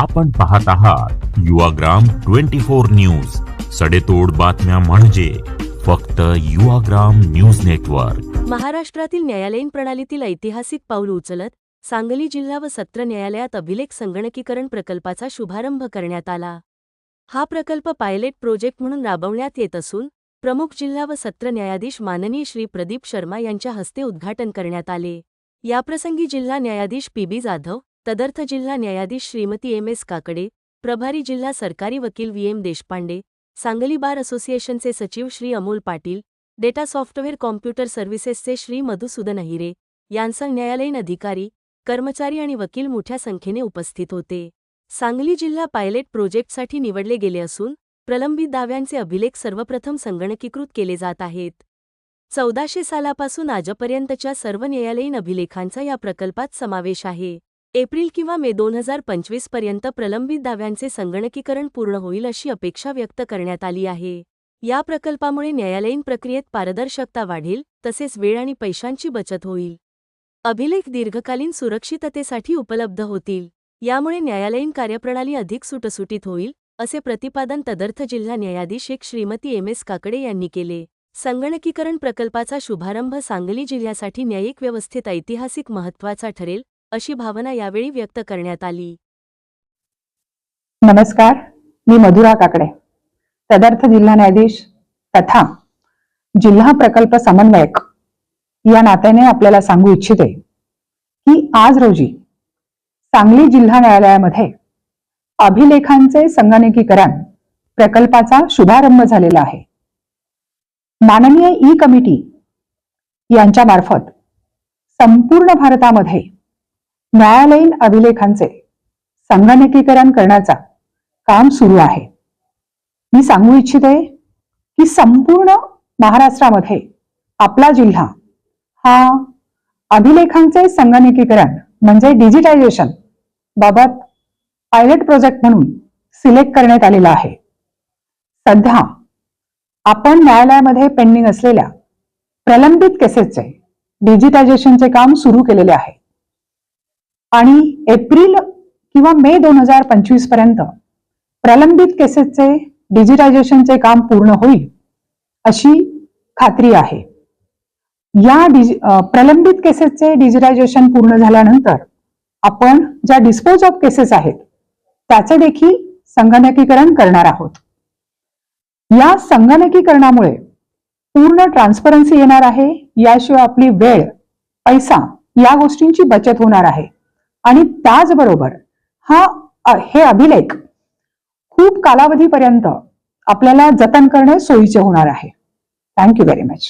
आपण पाहत आहात युवाग्राम ट्वेंटी फोर न्यूज. सडेतोड बातम्या म्हणजे फक्त युवाग्राम न्यूज नेटवर्क. महाराष्ट्रातील न्यायालयीन प्रणालीतील ऐतिहासिक पाऊल उचलत सांगली जिल्हा व सत्र न्यायालयात अभिलेख संगणकीकरण प्रकल्पाचा शुभारंभ करण्यात आला. हा प्रकल्प पायलट प्रोजेक्ट म्हणून राबवण्यात येत असून प्रमुख जिल्हा व सत्र न्यायाधीश माननीय श्री प्रदीप शर्मा यांच्या हस्ते उद्घाटन करण्यात आले. याप्रसंगी जिल्हा न्यायाधीश पी बी जाधव तदर्थ जिल्हा न्यायाधीश श्रीमती एम एस काकडे प्रभारी जिल्हा सरकारी वकील V M Deshpande Sangli bar असोसिएशनचे सचिव Shri Amol Patil data software computer सर्व्हिसेसचे Shri Madhusudan Ahire यांसह न्यायालयीन अधिकारी कर्मचारी आणि वकील मोठ्या संख्येने उपस्थित होते. सांगली जिल्हा पायलट प्रोजेक्टसाठी निवडले गेले असून प्रलंबित दाव्यांचे अभिलेख सर्वप्रथम संगणकीकृत केले जात आहेत. चौदाशे सालापासून आजपर्यंतच्या सर्व न्यायालयीन अभिलेखांचा या प्रकल्पात समावेश आहे. एप्रिल किंवा मे दोन हजार पंचवीसपर्यंत प्रलंबित दाव्यांचे संगणकीकरण पूर्ण होईल अशी अपेक्षा व्यक्त करण्यात आली आहे. या प्रकल्पामुळे न्यायालयीन प्रक्रियेत पारदर्शकता वाढेल तसेच वेळ आणि पैशांची बचत होईल. अभिलेख दीर्घकालीन सुरक्षिततेसाठी उपलब्ध होतील. यामुळे न्यायालयीन कार्यप्रणाली अधिक सुटसुटीत होईल असे प्रतिपादन तदर्थ जिल्हा न्यायाधीश एक श्रीमती एम एस काकडे यांनी केले. संगणकीकरण प्रकल्पाचा शुभारंभ सांगली जिल्ह्यासाठी न्यायिक व्यवस्थेत ऐतिहासिक महत्त्वाचा ठरेल अशी भावना यावेळी व्यक्त करण्यात आली. नमस्कार मी मधुरा काकडे. तदर्थ जिल्हा न्यायाधीश तथा जिल्हा प्रकल्प समन्वयक या नात्याने आपल्याला सांगू इच्छिते की आज रोजी सांगली जिल्हा न्यायालयामध्ये अभिलेखांचे संगणकीकरण प्रकल्पाचा शुभारंभ झालेला आहे. माननीय ई कमिटी यांच्या मार्फत संपूर्ण भारतामध्ये न्यायालयीन अभिलेखांचे संगणकीकरण करण्याचा काम सुरू आहे. मी सांगू इच्छिते की संपूर्ण महाराष्ट्रामध्ये आपला जिल्हा हा अभिलेखांचे संगणकीकरण म्हणजे डिजिटायझेशन बाबत पायलट प्रोजेक्ट म्हणून सिलेक्ट करण्यात आलेला आहे. सध्या आपण न्यायालयामध्ये पेंडिंग असलेल्या प्रलंबित केसेसचे डिजिटायझेशनचे काम सुरू केलेले आहे. आणि एप्रिल किंवा मे दोन हजार पंचवीसपर्यंत प्रलंबित केसेसचे डिजिटायझेशनचे काम पूर्ण होईल अशी खात्री आहे. या डिजि प्रलंबित केसेसचे डिजिटायझेशन पूर्ण झाल्यानंतर आपण ज्या डिस्पोज ऑफ केसेस आहेत त्याचे देखील संगणकीकरण करणार आहोत. या संगणकीकरणामुळे पूर्ण ट्रान्सपरन्सी येणार आहे याशिवाय आपली वेळ पैसा या गोष्टींची बचत होणार आहे. आणि त्याचबरोबर हा हे अभिलेख खूप कालावधीपर्यंत आपल्याला जतन करणे सोयीचे होणार आहे. Thank you very much